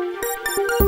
Música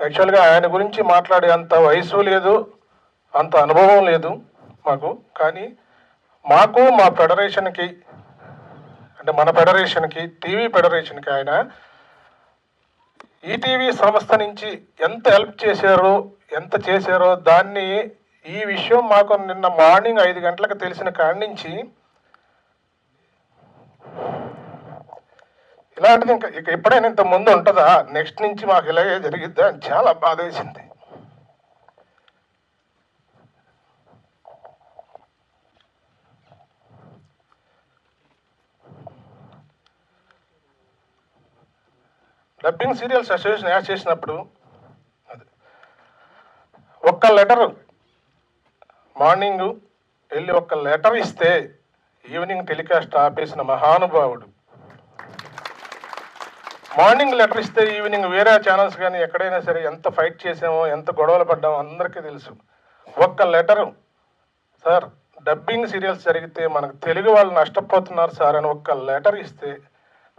యాక్చువల్గా ఆయన గురించి మాట్లాడే అంత వయసు లేదు అంత అనుభవం లేదు మాకు. కానీ మాకు మా ఫెడరేషన్కి అంటే మన ఫెడరేషన్కి టీవీ ఫెడరేషన్కి ఆయన ఈటీవీ సంస్థ నుంచి ఎంత హెల్ప్ చేశారో ఎంత చేశారో దాన్ని ఈ విషయం మాకు నిన్న మార్నింగ్ ఐదు గంటలకు తెలిసిన కాడి నుంచి ఇలాంటిది ఇంకా ఇక ఎప్పుడైనా ఇంత ముందు ఉంటుందా? నెక్స్ట్ నుంచి మాకు ఇలాగే జరిగిద్దా అని చాలా బాధ వేసింది. డబ్బింగ్ సీరియల్స్ అసోసియేషన్ యాడ్ చేసినప్పుడు ఒక్క లెటర్ మార్నింగ్ వెళ్ళి ఒక్క లెటర్ ఇస్తే ఈవినింగ్ టెలికాస్ట్ ఆపేసిన మహానుభావుడు మార్నింగ్ లెటర్ ఇస్తే ఈవినింగ్ వేరే ఛానల్స్ కానీ ఎక్కడైనా సరే ఎంత ఫైట్ చేసామో ఎంత గొడవలు పడ్డామో అందరికీ తెలుసు. ఒక్క లెటరు. సార్ డబ్బింగ్ సీరియల్స్ జరిగితే మనకు తెలుగు వాళ్ళు నష్టపోతున్నారు సార్ అని ఒక్క లెటర్ ఇస్తే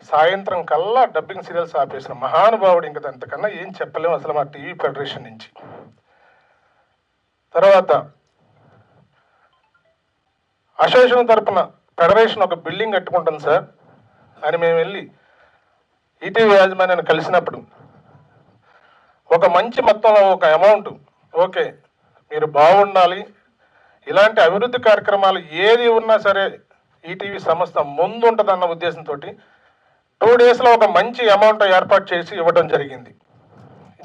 సాయంత్రం కల్లా డబ్బింగ్ సీరియల్స్ ఆపేసిన మహానుభావుడు ఇంకా అంతకన్నా ఏం చెప్పలేము అసలు మా టీవీ ఫెడరేషన్ నుంచి. తర్వాత అసోసియేషన్ తరపున ఫెడరేషన్ ఒక బిల్డింగ్ కట్టుకుంటుంది సార్. అని మేము వెళ్ళి ఈటీవీ యాజమాన్యాన్ని కలిసినప్పుడు ఒక మంచి మొత్తంలో ఒక అమౌంట్ ఓకే మీరు బాగుండాలి. ఇలాంటి అభివృద్ధి కార్యక్రమాలు ఏది ఉన్నా సరే ఈటీవీ సంస్థ ముందు ఉంటుందన్న ఉద్దేశంతో టూ డేస్లో ఒక మంచి అమౌంట్ ఏర్పాటు చేసి ఇవ్వడం జరిగింది.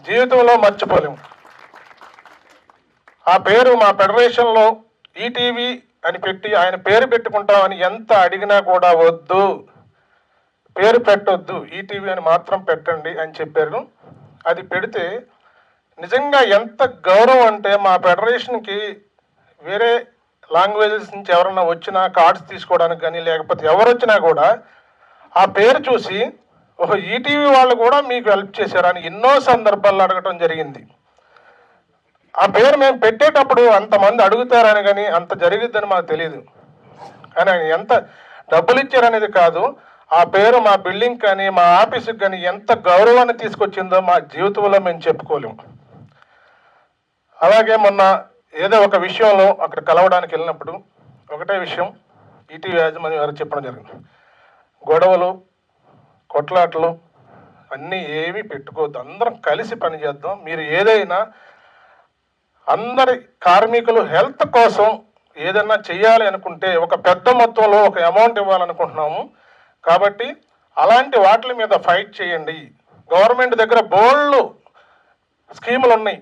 జీవితంలో మర్చిపోలేము. ఆ పేరు మా ఫెడరేషన్లో ఈటీవీ అని పెట్టి ఆయన పేరు పెట్టుకుంటామని ఎంత అడిగినా కూడా వద్దు. పేరు పెట్టొద్దు ఈటీవీ అని మాత్రం పెట్టండి అని చెప్పారు. అది పెడితే నిజంగా ఎంత గౌరవం అంటే మా ఫెడరేషన్కి వేరే లాంగ్వేజెస్ నుంచి ఎవరన్నా వచ్చినా కార్డ్స్ తీసుకోవడానికి కానీ లేకపోతే ఎవరు వచ్చినా కూడా ఆ పేరు చూసి ఒక ఈటీవీ వాళ్ళు కూడా మీకు హెల్ప్ చేశారని ఎన్నో సందర్భాల్లో అడగటం జరిగింది. ఆ పేరు మేము పెట్టేటప్పుడు అంతమంది అడుగుతారని కానీ అంత జరిగిద్దని మాకు తెలియదు కానీ ఎంత డబ్బులు ఇచ్చారనేది కాదు. ఆ పేరు మా బిల్డింగ్ కానీ మా ఆఫీసుకి కానీ ఎంత గౌరవాన్ని తీసుకొచ్చిందో మా జీవితంలో మేము చెప్పుకోలేము అలాగే మొన్న ఏదో ఒక విషయంలో అక్కడ కలవడానికి వెళ్ళినప్పుడు ఒకటే విషయం ఈటీవీ యాజమాన్యం వారు చెప్పడం జరిగింది. గొడవలు కొట్లాటలు అన్నీ ఏమీ పెట్టుకోవద్దు. అందరం కలిసి పనిచేద్దాం మీరు ఏదైనా అందరి కార్మికులు హెల్త్ కోసం ఏదైనా చేయాలి అనుకుంటే ఒక పెద్ద మొత్తంలో ఒక అమౌంట్ ఇవ్వాలనుకుంటున్నాము. కాబట్టి అలాంటి వాటి మీద ఫైట్ చేయండి. గవర్నమెంట్ దగ్గర బోల్డ్ స్కీములు ఉన్నాయి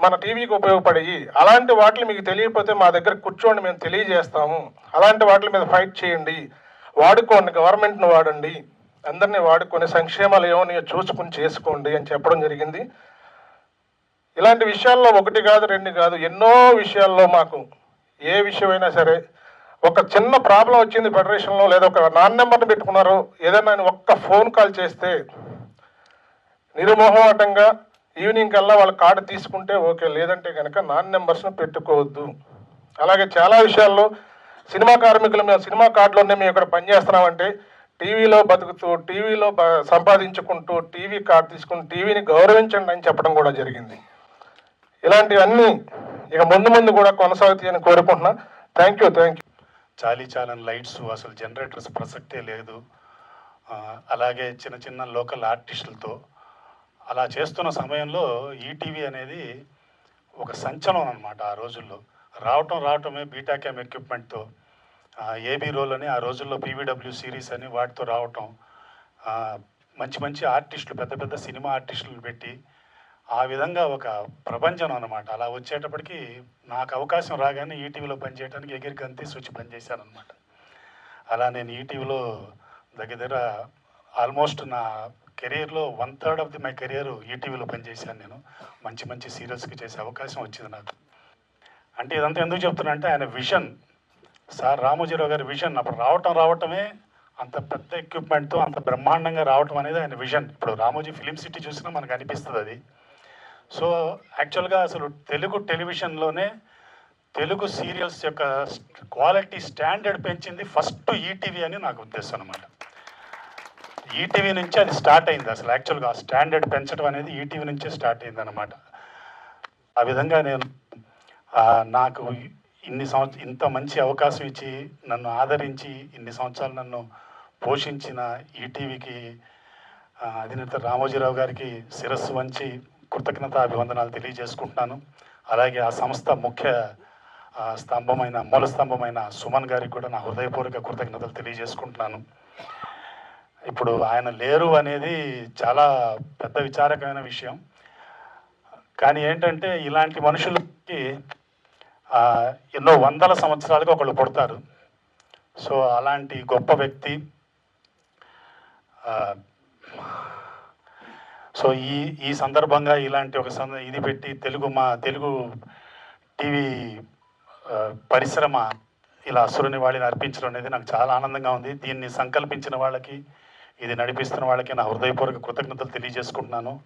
మన టీవీకి ఉపయోగపడేవి అలాంటి వాటిని మీకు తెలియకపోతే మా దగ్గర కూర్చోండి మేము తెలియజేస్తాము. అలాంటి వాటి మీద ఫైట్ చేయండి. వాడుకోండి గవర్నమెంట్ని వాడండి. అందరినీ వాడుకొని సంక్షేమాలు ఏమో చూసుకుని చేసుకోండి అని చెప్పడం జరిగింది. ఇలాంటి విషయాల్లో ఒకటి కాదు రెండు కాదు ఎన్నో విషయాల్లో మాకు ఏ విషయమైనా సరే ఒక చిన్న ప్రాబ్లం వచ్చింది ఫెడరేషన్లో లేదా ఒక నాన్ నెంబర్ని పెట్టుకున్నారు. ఏదైనా ఆయన ఒక్క ఫోన్ కాల్ చేస్తే నిర్మోహమాటంగా ఈవినింగ్ కల్లా వాళ్ళ కార్డు తీసుకుంటే ఓకే లేదంటే కనుక నాన్ నెంబర్స్ను పెట్టుకోవద్దు. అలాగే చాలా విషయాల్లో సినిమా కార్మికులు మేము సినిమా కార్డులోనే మేము ఇక్కడ పనిచేస్తున్నామంటే టీవీలో బతుకుతూ టీవీలో సంపాదించుకుంటూ టీవీ కార్డు తీసుకుని టీవీని గౌరవించండి అని చెప్పడం కూడా జరిగింది. ఇలాంటివన్నీ ఇక ముందు ముందు కూడా కొనసాగుతాయని కోరుకుంటున్నా. థ్యాంక్ యూ థ్యాంక్ యూ చాలీ చాలని లైట్స్ అసలు జనరేటర్స్ ప్రసక్తే లేదు. అలాగే చిన్న చిన్న లోకల్ ఆర్టిస్టులతో అలా చేస్తున్న సమయంలో ఈటీవీ అనేది ఒక సంచలనం అనమాట ఆ రోజుల్లో. రావటం రావటమే బీటాక్యామ్ ఎక్విప్మెంట్తో ఏబీ రోల్ అని ఆ రోజుల్లో పీవీడబ్ల్యూ సిరీస్ అని వాటితో రావటం మంచి మంచి ఆర్టిస్టులు పెద్ద పెద్ద సినిమా ఆర్టిస్టులను పెట్టి ఆ విధంగా ఒక ప్రపంచం అనమాట అలా వచ్చేటప్పటికి నాకు అవకాశం రాగానే ఈటీవీలో పనిచేయడానికి ఎగిరి గంతి స్విచ్ పనిచేశాను అనమాట అలా నేను ఈటీవీలో దగ్గర దగ్గర ఆల్మోస్ట్ నా కెరీర్లో one third of the my career ఈటీవీలో పనిచేశాను నేను. మంచి మంచి సీరియల్స్కి చేసే అవకాశం వచ్చింది నాకు. అంటే ఇదంతా ఎందుకు చెప్తున్నానంటే ఆయన విజన్. సార్ రామోజీరావు గారి విజన్. అప్పుడు రావటం రావటమే అంత పెద్ద ఎక్విప్మెంట్తో అంత బ్రహ్మాండంగా రావటం అనేది ఆయన విజన్. ఇప్పుడు రామోజీ ఫిలిం సిటీ చూసినా మనకు అనిపిస్తుంది అది. సో యాక్చువల్గా అసలు తెలుగు టెలివిజన్లోనే తెలుగు సీరియల్స్ యొక్క క్వాలిటీ స్టాండర్డ్ పెంచింది ఫస్ట్ ఈటీవీ అని నాకు ఉద్దేశం అనమాట ఈటీవీ నుంచి అది స్టార్ట్ అయింది అసలు. యాక్చువల్గా ఆ స్టాండర్డ్ పెంచడం అనేది ఈటీవీ నుంచే స్టార్ట్ అయింది అనమాట ఆ విధంగా నేను నాకు ఇన్ని సంవత్సరం ఇంత మంచి అవకాశం ఇచ్చి నన్ను ఆదరించి ఇన్ని సంవత్సరాలు నన్ను పోషించిన ఈటీవీకి అధినేత రామోజీరావు గారికి శిరస్సు వంచి కృతజ్ఞత అభివందనాలు తెలియజేసుకుంటున్నాను. అలాగే ఆ సంస్థ ముఖ్య స్తంభమైన మూల స్తంభమైన సుమన్ గారికి కూడా నా హృదయపూర్వక కృతజ్ఞతలు తెలియజేసుకుంటున్నాను. ఇప్పుడు ఆయన లేరు అనేది చాలా పెద్ద విచారకమైన విషయం. కానీ ఏంటంటే ఇలాంటి మనుషులకి ఎన్నో వందల సంవత్సరాలుగా ఒకళ్ళు పుడతారు. సో అలాంటి గొప్ప వ్యక్తి సో ఈ ఈ సందర్భంగా ఇలాంటి ఒక సంద ఇది పెట్టి తెలుగు మా తెలుగు టీవీ పరిశ్రమ ఇలా అసురుని వాళ్ళని అర్పించడం అనేది నాకు చాలా ఆనందంగా ఉంది. దీన్ని సంకల్పించిన వాళ్ళకి ఇది నడిపిస్తున్న వాళ్ళకి నా హృదయపూర్వక కృతజ్ఞతలు తెలియజేసుకుంటున్నాను.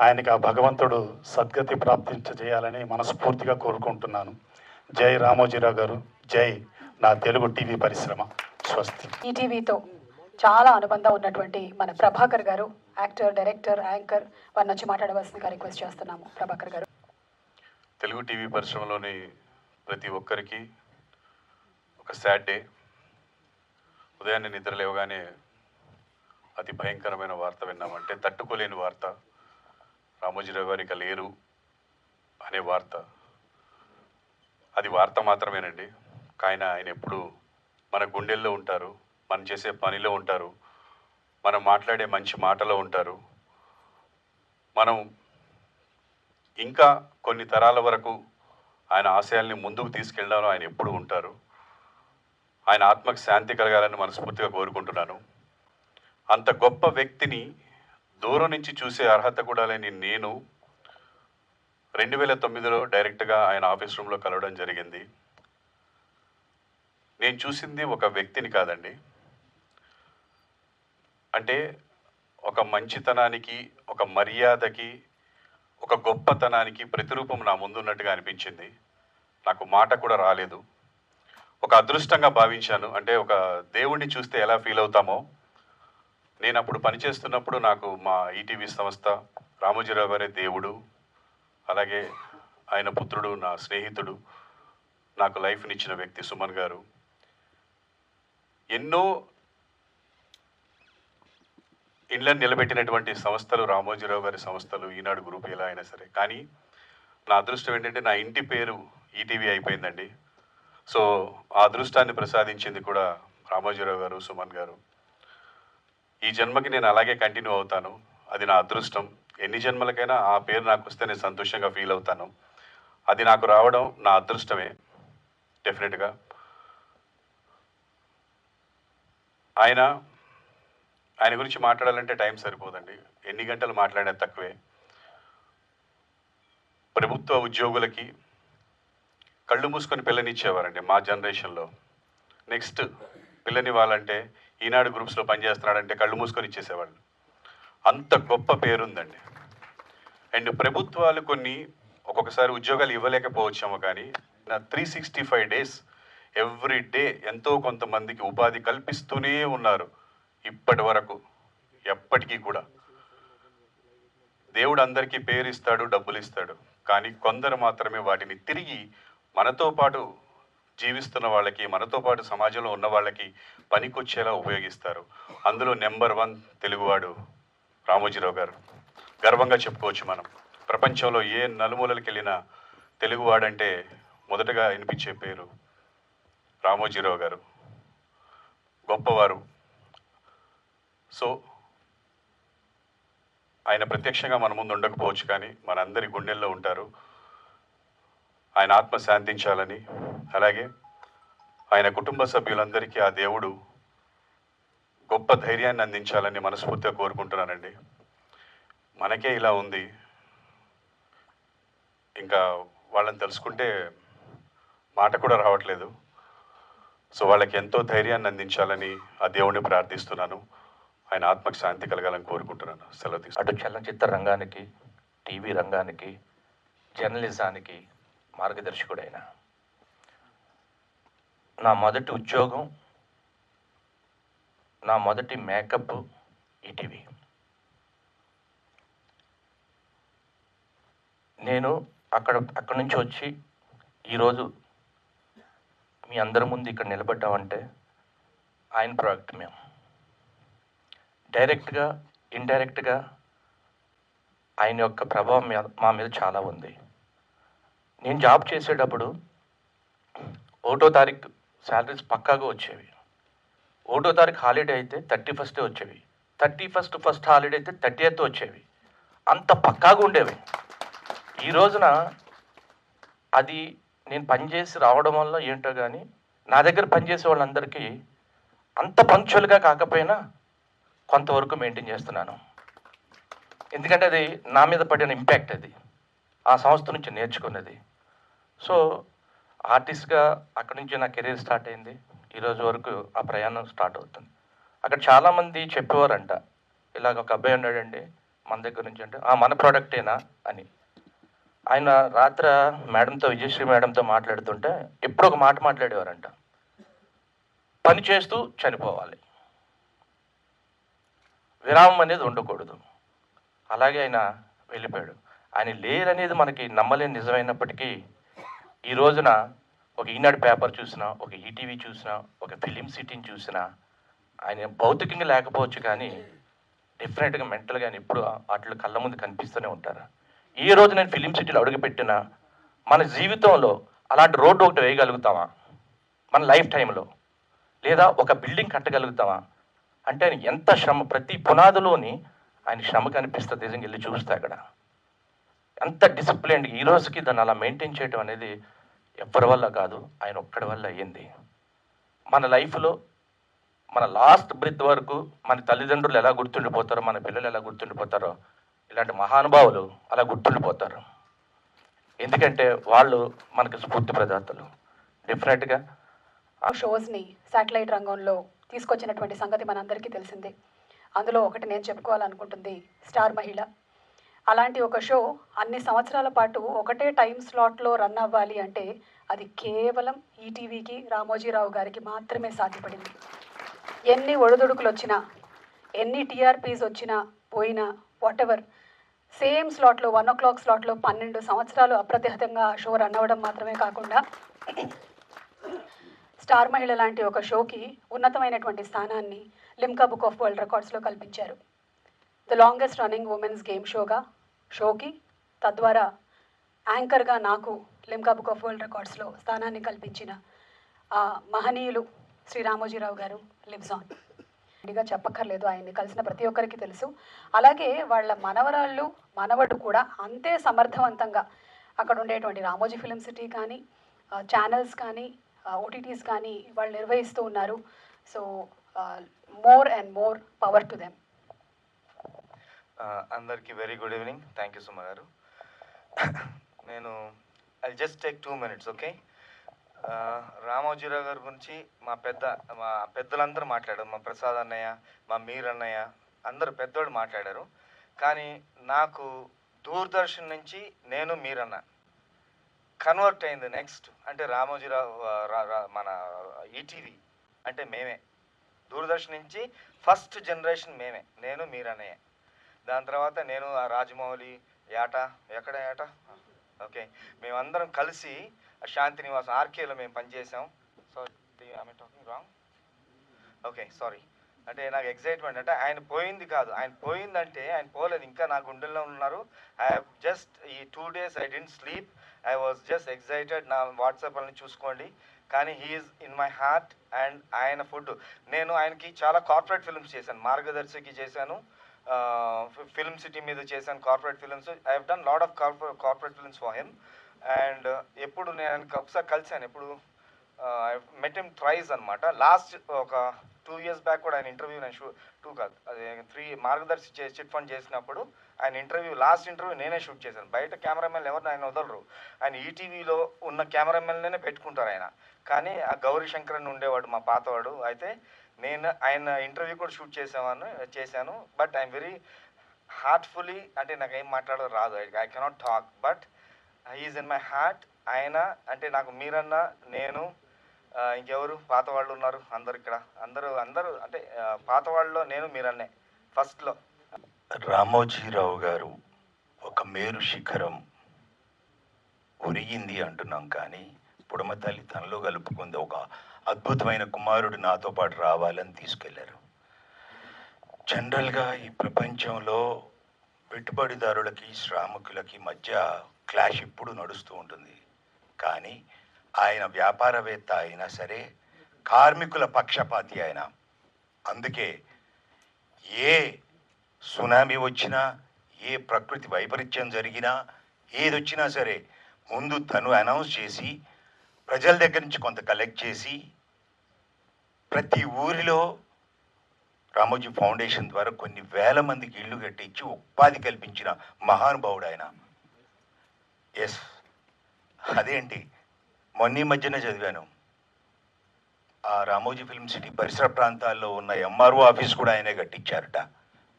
ఆయనకి ఆ భగవంతుడు సద్గతి ప్రాప్తించజేయాలని మనస్ఫూర్తిగా కోరుకుంటున్నాను. జై రామోజీరావు గారు జై నా తెలుగు టీవీ పరిశ్రమ. స్వస్తి. ఈటీవీతో చాలా అనుబంధం ఉన్నటువంటి మన ప్రభాకర్ గారు యాక్టర్ డైరెక్టర్ యాంకర్ వారి నుంచి మాట్లాడవలసిందిగా రిక్వెస్ట్ చేస్తున్నాము. ప్రభాకర్ గారు. తెలుగు టీవీ పరిశ్రమలోని ప్రతి ఒక్కరికి ఒక సాడ్ డే. ఉదయాన్నే నిద్ర లేవగానే అతి భయంకరమైన వార్త విన్నామంటే తట్టుకోలేని వార్త. రామోజీరావు గారు ఇక లేరు అనే వార్త. అది వార్త మాత్రమేనండి. కానీ ఆయన ఎప్పుడు మన గుండెల్లో ఉంటారు మనం చేసే పనిలో ఉంటారు. మనం మాట్లాడే మంచి మాటలో ఉంటారు. మనం ఇంకా కొన్ని తరాల వరకు ఆయన ఆశయాల్ని ముందుకు తీసుకెళ్ళడంలో ఆయన ఎప్పుడు ఉంటారు. ఆయన ఆత్మకు శాంతి కలగాలని మనస్ఫూర్తిగా కోరుకుంటున్నాను. అంత గొప్ప వ్యక్తిని దూరం నుంచి చూసే అర్హత కూడా లేని నేను రెండు వేల తొమ్మిదిలో డైరెక్ట్గా ఆయన ఆఫీస్ రూమ్లో కలవడం జరిగింది. నేను చూసింది ఒక వ్యక్తిని కాదండి. అంటే ఒక మంచితనానికి ఒక మర్యాదకి ఒక గొప్పతనానికి ప్రతిరూపం నా ముందున్నట్టుగా అనిపించింది. నాకు మాట కూడా రాలేదు. ఒక అదృష్టంగా భావించాను. అంటే ఒక దేవుణ్ణి చూస్తే ఎలా ఫీల్ అవుతామో. నేను అప్పుడు పనిచేస్తున్నప్పుడు నాకు మా ఈటీవీ సంస్థ రామోజీరావు గారే దేవుడు అలాగే ఆయన పుత్రుడు నా స్నేహితుడు నాకు లైఫ్నిచ్చిన వ్యక్తి సుమన్ గారు. ఎన్నో ఇండ్లను నిలబెట్టినటువంటి సంస్థలు రామోజీరావు గారి సంస్థలు ఈనాడు గ్రూప్ ఎలా అయినా సరే. కానీ నా అదృష్టం ఏంటంటే నా ఇంటి పేరు ఈటీవీ అయిపోయిందండి. సో ఆ అదృష్టాన్ని ప్రసాదించింది కూడా రామోజీరావు గారు సుమన్ గారు. ఈ జన్మకి నేను అలాగే కంటిన్యూ అవుతాను. అది నా అదృష్టం. ఎన్ని జన్మలకైనా ఆ పేరు నాకు వస్తే నేను సంతోషంగా ఫీల్ అవుతాను. అది నాకు రావడం నా అదృష్టమే డెఫినెట్గా. ఆయన ఆయన గురించి మాట్లాడాలంటే టైం సరిపోదండి. ఎన్ని గంటలు మాట్లాడినా తక్కువే. ప్రభుత్వ ఉద్యోగులకి కళ్ళు మూసుకొని పిల్లనిచ్చేవారండి మా జనరేషన్లో. నెక్స్ట్ పిల్లనివ్వాలంటే ఈనాడు గ్రూప్స్లో పనిచేస్తున్నాడంటే కళ్ళు మూసుకొని ఇచ్చేసేవాళ్ళు. అంత గొప్ప పేరుందండి. అండ్ ప్రభుత్వాలు కొన్ని ఒక్కొక్కసారి ఉద్యోగాలు ఇవ్వలేకపోవచ్చాము కానీ నా three sixty five days every day ఎంతో కొంతమందికి ఉపాధి కల్పిస్తూనే ఉన్నారు. ఇప్పటి వరకు ఎప్పటికీ కూడా. దేవుడు అందరికీ పేరు ఇస్తాడు డబ్బులు ఇస్తాడు. కానీ కొందరు మాత్రమే వాటిని తిరిగి మనతో పాటు జీవిస్తున్న వాళ్ళకి మనతో పాటు సమాజంలో ఉన్న వాళ్ళకి పనికొచ్చేలా ఉపయోగిస్తారు. అందులో నెంబర్ వన్ తెలుగువాడు రామోజీరావు గారు. గర్వంగా చెప్పుకోవచ్చు మనం. ప్రపంచంలో ఏ నలుమూలలకి వెళ్ళినా తెలుగువాడంటే మొదటగా వినిపించే పేరు రామోజీరావు గారు. గొప్పవారు. సో ఆయన ప్రత్యక్షంగా మన ముందు ఉండకపోవచ్చు కానీ మనందరి గుండెల్లో ఉంటారు. ఆయన ఆత్మ శాంతించాలని అలాగే ఆయన కుటుంబ సభ్యులందరికీ ఆ దేవుడు గొప్ప ధైర్యాన్ని అందించాలని మనస్ఫూర్తిగా కోరుకుంటున్నానండి. మనకే ఇలా ఉంది. ఇంకా వాళ్ళని తెలుసుకుంటే మాట కూడా రావట్లేదు. సో వాళ్ళకి ఎంతో ధైర్యాన్ని అందించాలని ఆ దేవుణ్ణి ప్రార్థిస్తున్నాను. ఆయన ఆత్మకు శాంతి కలగాలని కోరుకుంటున్నాను. సెలవు తీసుకుంటాను. అటు చలనచిత్ర రంగానికి టీవీ రంగానికి జర్నలిజానికి మార్గదర్శకుడైన నా మొదటి ఉద్యోగం నా మొదటి మేకప్ ఈటీవీ. నేను అక్కడ అక్కడి నుంచి వచ్చి ఈరోజు మీ అందరి ముందు ఇక్కడ నిలబడ్డామంటే ఆయన ప్రోడక్ట్ మేము డైరెక్ట్గా ఇండైరెక్ట్గా ఆయన యొక్క ప్రభావం మీద మా మీద చాలా ఉంది. నేను జాబ్ చేసేటప్పుడు ఒకటో తారీఖు శాలరీస్ పక్కాగా వచ్చేవి. ఒకటో తారీఖు హాలిడే అయితే థర్టీ ఫస్టే వచ్చేవి. థర్టీ ఫస్ట్ ఫస్ట్ హాలిడే అయితే థర్టీ ఎయిత్ వచ్చేవి. అంత పక్కాగా ఉండేవి. ఈ రోజున అది నేను పనిచేసి రావడం వల్ల ఏంటో కానీ నా దగ్గర పనిచేసే వాళ్ళందరికీ అంత పంక్చువల్గా కాకపోయినా కొంతవరకు మెయింటైన్ చేస్తున్నాను. ఎందుకంటే అది నా మీద పడిన ఇంపాక్ట్ అది. ఆ సంస్థ నుంచి నేర్చుకున్నది. సో ఆర్టిస్ట్గా అక్కడి నుంచి నా కెరీర్ స్టార్ట్ అయింది. ఈరోజు వరకు ఆ ప్రయాణం స్టార్ట్ అవుతుంది. అక్కడ చాలామంది చెప్పేవారంట. ఇలాగ ఒక అబ్బాయి ఉన్నాడండి మన దగ్గర నుంచి అంటే "ఆ, మన ప్రోడక్టేనా అని. ఆయన రాత్ర మేడంతో విజయశ్రీ మేడంతో మాట్లాడుతుంటే ఎప్పుడు ఒక మాట మాట్లాడేవారంట. పని చేస్తూ చనిపోవాలి. విరామం అనేది ఉండకూడదు. అలాగే ఆయన వెళ్ళిపోయాడు. ఆయన లేరనేది మనకి నమ్మలేని నిజమైనప్పటికీ ఈ రోజున ఒక ఈనాడు పేపర్ చూసినా ఒక ఈటీవీ చూసినా ఒక ఫిలిం సిటీని చూసినా ఆయన భౌతికంగా లేకపోవచ్చు కానీ డిఫరెంట్గా మెంటల్గా ఆయన ఎప్పుడు వాటిలో కళ్ళ ముందు కనిపిస్తూనే ఉంటారు. ఈ రోజు నేను ఫిలిం సిటీలో అడుగుపెట్టిన మన జీవితంలో అలాంటి రోడ్డు ఒకటి వేయగలుగుతామా? మన లైఫ్ టైంలో. లేదా ఒక బిల్డింగ్ కట్టగలుగుతామా? అంటే ఆయన ఎంత శ్రమ ప్రతి పునాదిలోని ఆయన శ్రమ కనిపిస్తుంది నిజంగా వెళ్ళి చూస్తే అక్కడ. ఎంత డిసిప్లిన్ ఈ రోజుకి దాన్ని అలా మెయింటైన్ చేయడం అనేది ఎవరి వల్ల కాదు ఆయన ఒక్కడి వల్ల అయ్యింది. మన లైఫ్లో మన లాస్ట్ బ్రిత్ వరకు మన తల్లిదండ్రులు ఎలా గుర్తుండిపోతారో మన పిల్లలు ఎలా గుర్తుండిపోతారో ఇలాంటి మహానుభావులు అలా గుర్తుండిపోతారు. ఎందుకంటే వాళ్ళు మనకి స్ఫూర్తి ప్రదాతలు. డెఫినెట్గా షోస్ని శాటిలైట్ రంగంలో తీసుకొచ్చినటువంటి సంగతి మనందరికీ తెలిసిందే. అందులో ఒకటి నేను చెప్పుకోవాలనుకుంటుంది స్టార్ మహిళ. అలాంటి ఒక షో అన్ని సంవత్సరాల పాటు ఒకటే టైం స్లాట్లో రన్ అవ్వాలి అంటే అది కేవలం ఈటీవీకి రామోజీరావు గారికి మాత్రమే సాధ్యపడింది. ఎన్ని ఒడిదుడుకులు వచ్చినా ఎన్ని టీఆర్పీస్ వచ్చినా పోయినా వాటెవర్ సేమ్ స్లాట్లో వన్ ఓ క్లాక్ స్లాట్లో పన్నెండు సంవత్సరాలు అప్రతిహతంగా ఆ షో రన్ అవ్వడం మాత్రమే కాకుండా స్టార్ మహిళ లాంటి ఒక షోకి ఉన్నతమైనటువంటి స్థానాన్ని లిమ్కా బుక్ ఆఫ్ వరల్డ్ రికార్డ్స్లో కల్పించారు. The longest running women's game షోగా షోకి తద్వారా యాంకర్గా నాకు లిమ్కా బుక్ ఆఫ్ వరల్డ్ రికార్డ్స్లో స్థానాన్ని కల్పించిన ఆ మహనీయులు శ్రీ రామోజీరావు గారు లిబ్జాన్ ఆన్. ఇదిగా చెప్పక్కర్లేదు ఆయన్ని కలిసిన ప్రతి ఒక్కరికి తెలుసు. అలాగే వాళ్ళ మనవరాళ్ళు మనవడు కూడా అంతే సమర్థవంతంగా అక్కడ ఉండేటువంటి రామోజీ ఫిలిం సిటీ కానీ ఛానల్స్ కానీ ఓటీటీస్ కానీ వాళ్ళు నిర్వహిస్తూ ఉన్నారు. So more and more power to them అందరికీ very good evening thank you Suma garu. నేను I just take two minutes okay Ramoji Rao గారి గురించి మా పెద్ద మా పెద్దలందరూ మాట్లాడారు. మా ప్రసాద్ అన్నయ్య మా మీర్ అన్నయ్య అందరూ పెద్దోళ్ళు మాట్లాడారు. కానీ నాకు దూరదర్శన్ నుంచి నేను మీరన్న కన్వర్ట్ అయింది నెక్స్ట్. అంటే రామోజీరావు రా- మన ఈటీవీ. అంటే మేమే. దూరదర్శన్ నుంచి ఫస్ట్ జనరేషన్ మేమే. నేను మీరన్నయ్య. దాని తర్వాత నేను ఆ రాజమౌళి ఏట ఎక్కడ ఏట ఓకే. మేమందరం కలిసి ఆ శాంతి నివాసం ఆర్కేలో మేము పనిచేసాం. So I talking wrong okay sorry అంటే నాకు ఎగ్జైట్మెంట్ అంటే ఆయన పోయింది కాదు. ఆయన పోయిందంటే ఆయన పోలేదు. ఇంకా నా గుండెల్లో ఉన్నారు. ఐ జస్ట్ ఈ two days I didn't sleep I was just excited నా వాట్సాప్ అని చూసుకోండి. కానీ he's in my heart and ఆయన ఫుడ్ నేను ఆయనకి చాలా కార్పొరేట్ ఫిల్మ్స్ చేశాను. మార్గదర్శికి చేశాను. ఫిల్మ్ సిటీ మీద చేశాను corporate films I have done lot of corporate corporate films for him and ఎప్పుడు నేను ఆయనకి ఒకసారి కలిశాను. ఎప్పుడు మెట్ హిమ్ ట్రైస్ అనమాట లాస్ట్ ఒక టూ ఇయర్స్ బ్యాక్ కూడా ఆయన ఇంటర్వ్యూ నేను షూ టూ కాదు అదే త్రీ మార్గదర్శి చిట్ ఫండ్ చేసినప్పుడు ఆయన ఇంటర్వ్యూ లాస్ట్ ఇంటర్వ్యూ నేనే షూట్ చేశాను. బయట కెమెరామెన్ ఎవరిని ఆయన వదలరు. ఆయన ఈటీవీలో ఉన్న కెమెరామెన్లనే పెట్టుకుంటారు ఆయన. కానీ ఆ గౌరీ శంకర్ ఉండేవాడు మా పాతవాడు. అయితే నేను ఆయన ఇంటర్వ్యూ కూడా షూట్ చేసామని చేశాను. బట్ ఐఎమ్ వెరీ హార్ట్ఫుల్లీ అంటే నాకు ఏం మాట్లాడదు రాదు I cannot talk but he's in my heart ఆయన అంటే నాకు మీరన్నా నేను ఇంకెవరు? పాత వాళ్ళు ఉన్నారు అందరు ఇక్కడ. అందరూ అందరూ అంటే పాత వాళ్ళలో నేను మీరన్నే ఫస్ట్లో. రామోజీరావు గారు ఒక మేరు శిఖరం ఒరిగింది అంటున్నాం కానీ పుడమ తల్లి తనలో కలుపుకుంది ఒక అద్భుతమైన కుమారుడు నాతో పాటు రావాలని తీసుకెళ్ళారు. జనరల్గా ఈ ప్రపంచంలో పెట్టుబడిదారులకి శ్రామికులకి మధ్య క్లాష్ ఇప్పుడు నడుస్తూ ఉంటుంది. కానీ ఆయన వ్యాపారవేత్త అయినా సరే కార్మికుల పక్షపాతి ఆయన. అందుకే ఏ సునామీ వచ్చినా ఏ ప్రకృతి వైపరీత్యం జరిగినా ఏది వచ్చినా సరే ముందు తను అనౌన్స్ చేసి ప్రజల దగ్గర నుంచి కొంత కలెక్ట్ చేసి ప్రతి ఊరిలో రామోజీ ఫౌండేషన్ ద్వారా కొన్ని వేల మందికి ఇల్లు కట్టించి ఉపాధి కల్పించిన మహానుభావుడు ఆయన. ఎస్ అదేంటి? మొన్న మధ్యనే చదివాను. ఆ రామోజీ ఫిల్మ్ సిటీ పరిసర ప్రాంతాల్లో ఉన్న ఎంఆర్ఓ ఆఫీస్ కూడా ఆయనే కట్టించారట.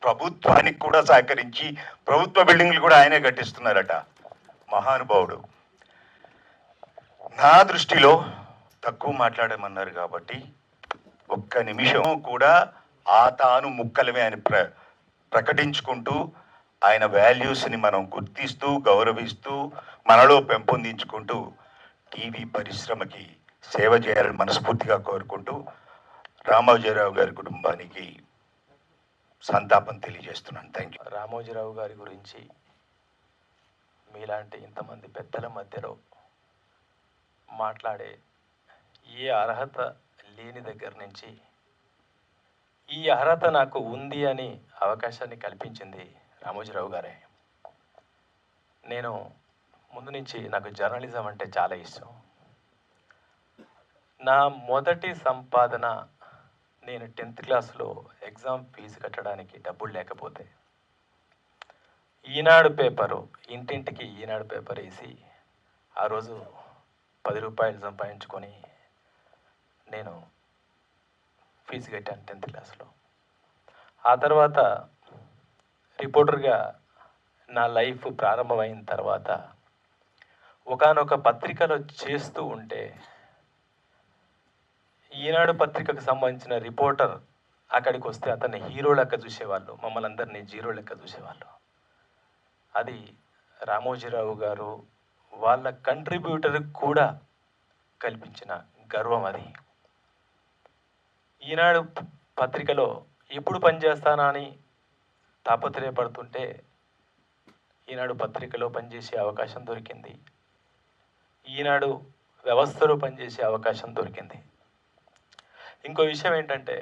ప్రభుత్వానికి కూడా సహకరించి ప్రభుత్వ బిల్డింగ్లు కూడా ఆయనే కట్టిస్తున్నారట. మహానుభావుడు. నా దృష్టిలో తక్కువ మాట్లాడమన్నారు కాబట్టి ఒక్క నిమిషం కూడా ఆ తాను ముక్కలమే అని ప్ర ప్రకటించుకుంటూ ఆయన వాల్యూస్ని మనం గుర్తిస్తూ గౌరవిస్తూ మనలో పెంపొందించుకుంటూ టీవీ పరిశ్రమకి సేవ చేయాలని మనస్ఫూర్తిగా కోరుకుంటూ రామోజీరావు గారి కుటుంబానికి సంతాపం తెలియజేస్తున్నాను. థ్యాంక్ యూ రామోజీరావు గారి గురించి మీలాంటి ఇంతమంది పెద్దల మధ్యలో మాట్లాడే ఏ అర్హత లేని దగ్గర నుంచి ఈ అర్హత నాకు ఉంది అని అవకాశాన్ని కల్పించింది రామోజీరావు గారే. నేను ముందు నుంచి నాకు జర్నలిజం అంటే చాలా ఇష్టం. నా మొదటి సంపాదన నేను టెన్త్ క్లాస్లో ఎగ్జామ్ ఫీజు కట్టడానికి డబ్బులు లేకపోతే. ఈనాడు పేపరు ఇంటింటికి ఈనాడు పేపర్ వేసి ఆ రోజు పది రూపాయలు సంపాదించుకొని నేను ఫీజు కట్టాను టెన్త్ క్లాస్లో. ఆ తర్వాత రిపోర్టర్గా నా లైఫ్ ప్రారంభమైన తర్వాత ఒకానొక పత్రికలో చేస్తూ ఉంటే ఈనాడు పత్రికకు సంబంధించిన రిపోర్టర్ అక్కడికి వస్తే అతన్ని హీరో లెక్క చూసేవాళ్ళు. మమ్మల్ని అందరినీ జీరో లెక్క చూసేవాళ్ళు. అది రామోజీరావు గారు వాళ్ళ కంట్రిబ్యూటర్ కూడా కల్పించిన గర్వం అది. ఈనాడు పత్రికలో ఎప్పుడు పనిచేస్తానా అని తాపత్రయపడుతుంటే ఈనాడు పత్రికలో పనిచేసే అవకాశం దొరికింది. ఈనాడు వ్యవస్థలో పనిచేసే అవకాశం దొరికింది. ఇంకో విషయం ఏంటంటే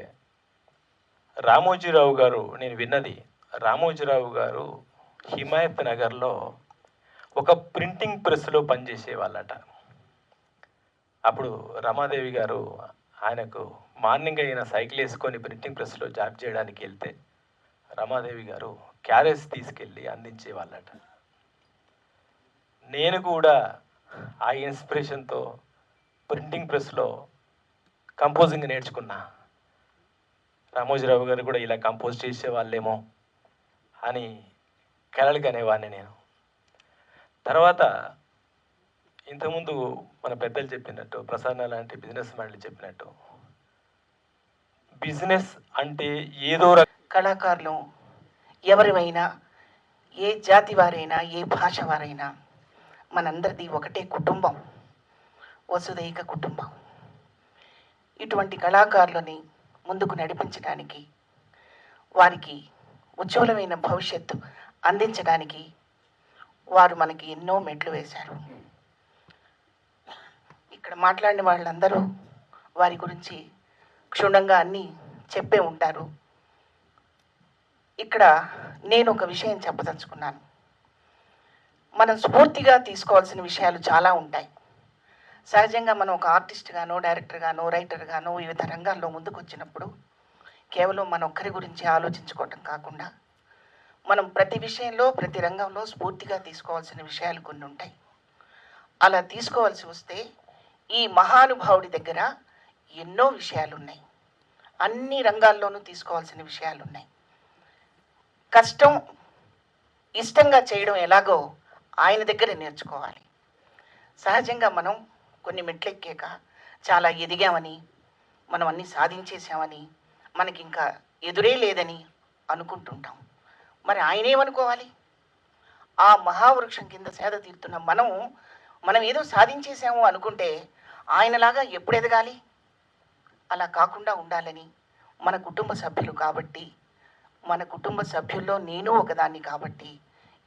రామోజీరావు గారు నేను విన్నది రామోజీరావు గారు హిమాయత్ నగర్లో ఒక ప్రింటింగ్ ప్రెస్లో పనిచేసే వాళ్ళట అప్పుడు రమాదేవి గారు ఆయనకు మార్నింగ్ అయిన సైకిల్ వేసుకొని ప్రింటింగ్ ప్రెస్లో జాబ్ చేయడానికి వెళ్తే రమాదేవి గారు క్యారేజ్ తీసుకెళ్ళి అందించే వాళ్ళట నేను కూడా ఆ ఇన్స్పిరేషన్తో ప్రింటింగ్ ప్రెస్లో కంపోజింగ్ నేర్చుకున్నా. రామోజీరావు గారు కూడా ఇలా కంపోజ్ చేసే వాళ్ళేమో అని కలలు కనేవాడిని నేను. తర్వాత ఇంతకుముందు మన పెద్దలు చెప్పినట్టు ప్రసన్న లాంటి బిజినెస్ మ్యాన్లు చెప్పినట్టు బిజినెస్ అంటే ఏదో కళాకారులు ఎవరివైనా ఏ జాతి వారైనా ఏ భాష వారైనా మనందరిది ఒకటే కుటుంబం వసుదైక కుటుంబం. ఇటువంటి కళాకారులని ముందుకు నడిపించడానికి వారికి ఉజ్వలమైన భవిష్యత్తు అందించడానికి వారు మనకి ఎన్నో మెట్లు వేశారు. ఇక్కడ మాట్లాడిన వాళ్ళందరూ వారి గురించి క్షుణ్ణంగా అన్నీ చెప్పే ఉంటారు. ఇక్కడ నేను ఒక విషయం చెప్పదలుచుకున్నాను. మనం స్ఫూర్తిగా తీసుకోవాల్సిన విషయాలు చాలా ఉంటాయి. సహజంగా మనం ఒక ఆర్టిస్ట్గానో డైరెక్టర్గానో రైటర్గానో వివిధ రంగాల్లో ముందుకు వచ్చినప్పుడు కేవలం మన ఒక్కరి గురించి ఆలోచించుకోవటం కాకుండా మనం ప్రతి విషయంలో ప్రతి రంగంలో స్ఫూర్తిగా తీసుకోవాల్సిన విషయాలు కొన్ని ఉంటాయి. అలా తీసుకోవాల్సి వస్తే ఈ మహానుభావుడి దగ్గర ఎన్నో విషయాలు ఉన్నాయి అన్ని రంగాల్లోనూ తీసుకోవాల్సిన విషయాలు ఉన్నాయి కష్టం ఇష్టంగా చేయడం ఎలాగో ఆయన దగ్గర నేర్చుకోవాలి. సహజంగా మనం కొన్ని మెట్లెక్కాక చాలా ఎదిగామని మనం అన్నీ సాధించేసామని మనకి ఇంకా ఎదురే లేదని అనుకుంటుంటాం. మరి ఆయన ఏమనుకోవాలి ఆ మహావృక్షం కింద సేద తీరుతున్న మనం మనం ఏదో సాధించేసాము అనుకుంటే ఆయనలాగా ఎప్పుడు ఎదగాలి? అలా కాకుండా ఉండాలని మన కుటుంబ సభ్యులు కాబట్టి మన కుటుంబ సభ్యుల్లో నేను ఒకదాన్ని కాబట్టి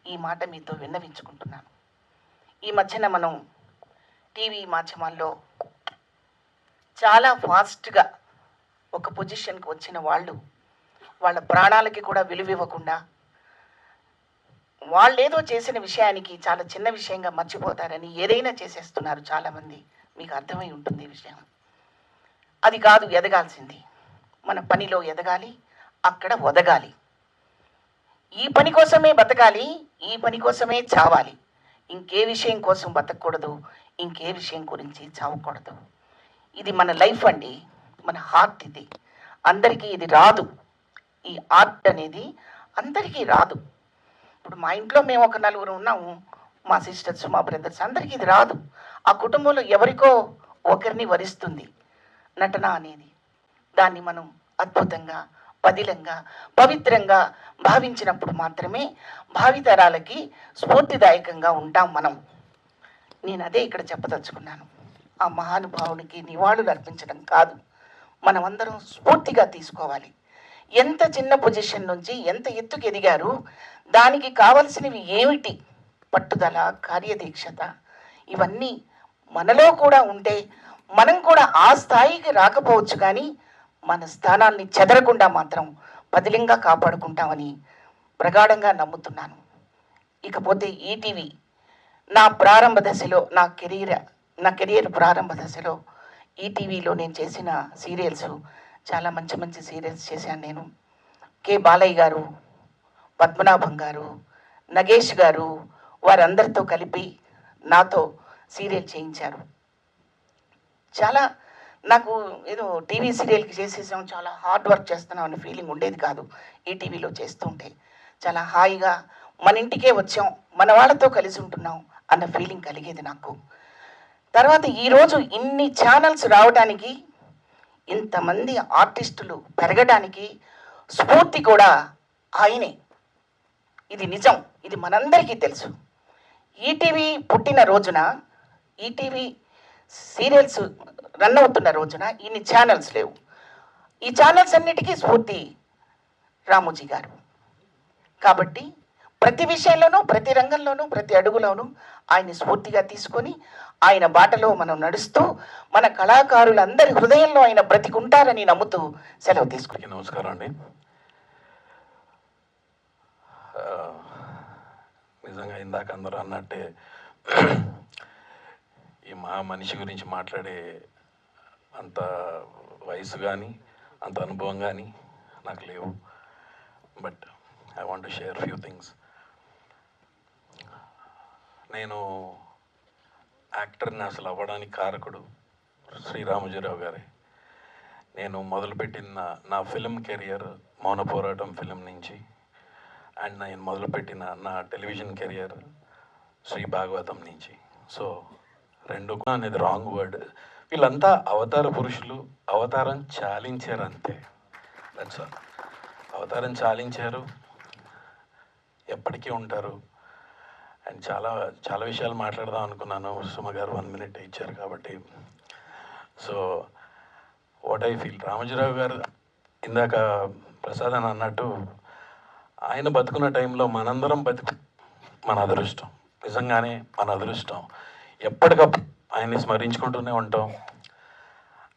ఈ మాట మీతో విన్నవించుకుంటున్నాను. ఈ మధ్యన మనం టీవీ మాధ్యమాల్లో చాలా ఫాస్ట్గా ఒక పొజిషన్కి వచ్చిన వాళ్ళు వాళ్ళ ప్రాణాలకి కూడా విలువ ఇవ్వకుండా వాళ్ళేదో చేసిన విషయానికి చాలా చిన్న విషయంగా మర్చిపోతారని ఏదైనా చేసేస్తున్నారు చాలామంది. మీకు అర్థమై ఉంటుంది ఈ విషయం. అది కాదు ఎదగాల్సింది. మన పనిలో ఎదగాలి అక్కడ ఒదగాలి. ఈ పని కోసమే బతకాలి ఈ పని కోసమే చావాలి. ఇంకే విషయం కోసం బతకూడదు ఇంకే విషయం గురించి చావకూడదు. ఇది మన లైఫ్ అండి మన హార్ట్ ఇది. అందరికీ ఇది రాదు. ఈ ఆర్ట్ అనేది అందరికీ రాదు. ఇప్పుడు మా ఇంట్లో మేము ఒక నలుగురు ఉన్నాము మా సిస్టర్స్ మా బ్రదర్స్ అందరికీ ఇది రాదు. ఆ కుటుంబంలో ఎవరికో ఒకరిని వరిస్తుంది నటన అనేది. దాన్ని మనం అద్భుతంగా పదిలంగా పవిత్రంగా భావించినప్పుడు మాత్రమే భావితరాలకి స్ఫూర్తిదాయకంగా ఉంటాం మనం. నేను అదే ఇక్కడ చెప్పదలుచుకున్నాను. ఆ మహానుభావునికి నివాళులు అర్పించడం కాదు. మనమందరం స్ఫూర్తిగా తీసుకోవాలి. ఎంత చిన్న పొజిషన్ నుంచి ఎంత ఎత్తుకు ఎదిగారు దానికి కావలసినవి ఏమిటి పట్టుదల కార్యదీక్షత ఇవన్నీ మనలో కూడా ఉంటే మనం కూడా ఆ స్థాయికి రాకపోవచ్చు కానీ మన స్థానాన్ని చెదరకుండా మాత్రం బదిలింగా కాపాడుకుంటామని ప్రగాఢంగా నమ్ముతున్నాను. ఇకపోతే ఈటీవీ నా ప్రారంభ దశలో నా కెరీర్ నా కెరియర్ ప్రారంభ దశలో ఈటీవీలో నేను చేసిన సీరియల్స్ చాలా మంచి మంచి సీరియల్స్ చేశాను నేను. కె బాలయ్య గారు పద్మనాభం గారు నగేష్ గారు వారందరితో కలిపి నాతో సీరియల్ చేయించారు. చాలా నాకు ఏదో టీవీ సీరియల్కి చేసేసాం చాలా హార్డ్ వర్క్ చేస్తున్నాం అనే ఫీలింగ్ ఉండేది కాదు ఈటీవీలో చేస్తుంటే. చాలా హాయిగా మన ఇంటికే వచ్చాం మన వాళ్ళతో కలిసి ఉంటున్నాం అన్న ఫీలింగ్ కలిగేది నాకు. తర్వాత ఈరోజు ఇన్ని ఛానల్స్ రావడానికి ఇంతమంది ఆర్టిస్టులు పెరగడానికి స్ఫూర్తి కూడా ఆయనే. ఇది నిజం ఇది మనందరికీ తెలుసు. ఈటీవీ పుట్టిన రోజున ఈటీవీ సీరియల్స్ రన్ అవుతున్న రోజున ఇన్ని ఛానల్స్ లేవు. ఈ ఛానల్స్ అన్నిటికీ స్ఫూర్తి రామోజీ గారు. కాబట్టి ప్రతి విషయంలోనూ ప్రతి రంగంలోనూ ప్రతి అడుగులోనూ ఆయన్ని స్ఫూర్తిగా తీసుకొని ఆయన బాటలో మనం నడుస్తూ మన కళాకారులందరి హృదయంలో ఆయన బ్రతికుంటారని నమ్ముతూ సెలవు తీసుకుని నమస్కారం అండి. నిజంగా ఇందాక అందరూ అన్నట్టే ఈ మహా మనిషి గురించి మాట్లాడే అంత వయసు కానీ అంత అనుభవం కానీ నాకు లేవు. But I want share few things నేను యాక్టర్ని అసలు అవ్వడానికి కారకుడు శ్రీరామజీరావు గారే. నేను మొదలుపెట్టిన నా- ఫిల్మ్ ఫిలిం కెరియర్ మౌన పోరాటం ఫిలిం నుంచి అండ్ నేను మొదలుపెట్టిన నా టెలివిజన్ కెరియర్ శ్రీ భాగవతం నుంచి. సో రెండు అనేది రాంగ్ వర్డ్ వీళ్ళంతా అవతార పురుషులు అవతారం చాలించారు అంతే దట్స్ ఆల్ అవతారం చాలించారు. ఎప్పటికీ ఉంటారు. అండ్ చాలా చాలా విషయాలు మాట్లాడదాం అనుకున్నాను. సుమ గారు వన్ మినిట్ ఇచ్చారు కాబట్టి. So what I feel Ramojirao garu ఇందాక ప్రసాద్ అని అన్నట్టు ఆయన బతుకున్న టైంలో మనందరం బతుకు మన అదృష్టం. నిజంగానే మన అదృష్టం. ఎప్పటికప్పుడు ఆయన్ని స్మరించుకుంటూనే ఉంటాం.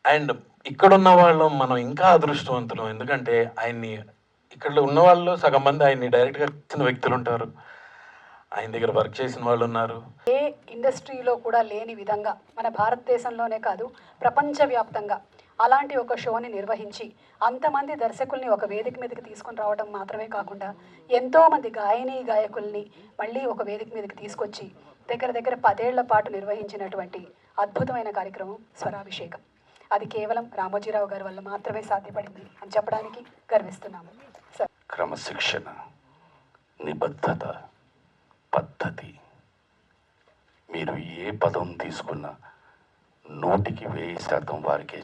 అండ్ ఇక్కడున్న వాళ్ళు మనం ఇంకా అదృష్టవంతులం. ఎందుకంటే ఆయన్ని ఇక్కడ ఉన్న వాళ్ళు సగం మంది ఆయన్ని డైరెక్ట్గా ఇచ్చిన వ్యక్తులు ఉంటారు. ఆయన దగ్గర వర్క్ చేసిన వాళ్ళు ఉన్నారు. ఏ ఇండస్ట్రీలో కూడా లేని విధంగా మన భారతదేశంలోనే కాదు ప్రపంచవ్యాప్తంగా అలాంటి ఒక షోని నిర్వహించి అంతమంది దర్శకుల్ని ఒక వేదిక మీదకి తీసుకొని రావడం మాత్రమే కాకుండా ఎంతోమంది గాయని గాయకుల్ని మళ్ళీ ఒక వేదిక మీదకి తీసుకొచ్చి దగ్గర దగ్గర పదేళ్ళ పాటు నిర్వహించినటువంటి అద్భుతమైన కార్యక్రమం స్వరాభిషేకం. అది కేవలం రామోజీరావు గారి వల్ల మాత్రమే సాధ్యపడింది అని చెప్పడానికి గర్విస్తున్నాము. క్రమశిక్షణ నిబద్ధత పద్ధతి. మీరు ఏ పదం తీసుకున్నా నూటికి వెయ్యి శాతం వారికే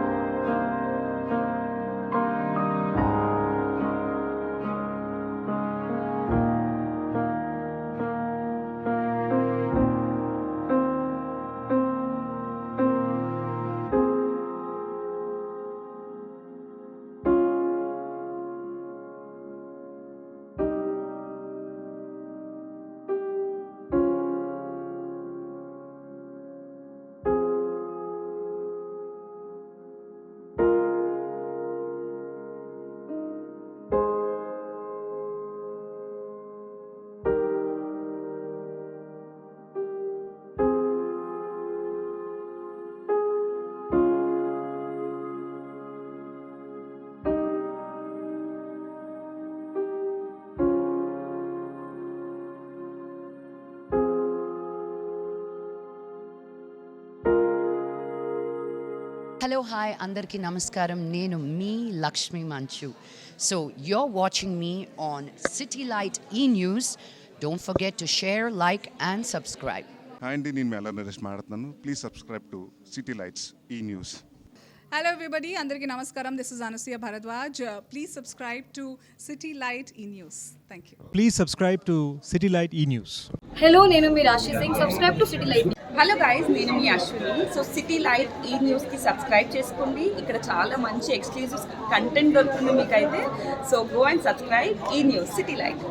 హలో హాయ్ అందరికీ నమస్కారం నేను మీ Lakshmi Manchu so you're watching me on City Light E News don't forget to share like and subscribe hi అండి నేను మెల్ల నరేష్ మాట్లాడుతున్నాను please subscribe to City Lights E News Hello, everybody. Andarki Namaskaram. This is Anasia Bharadwaj. Uh, please subscribe to City Light E News. Thank you. Please subscribe to City Light E News. Hello నేను మీ Rashi Singh subscribe to City Light hello guys నేను మీ Ashwini. So City Light E న్యూస్కి subscribe చేసుకోండి. ఇక్కడ చాలా మంచి exclusive content దొరుకుతుంది మీకైతే. So go and subscribe E News City Light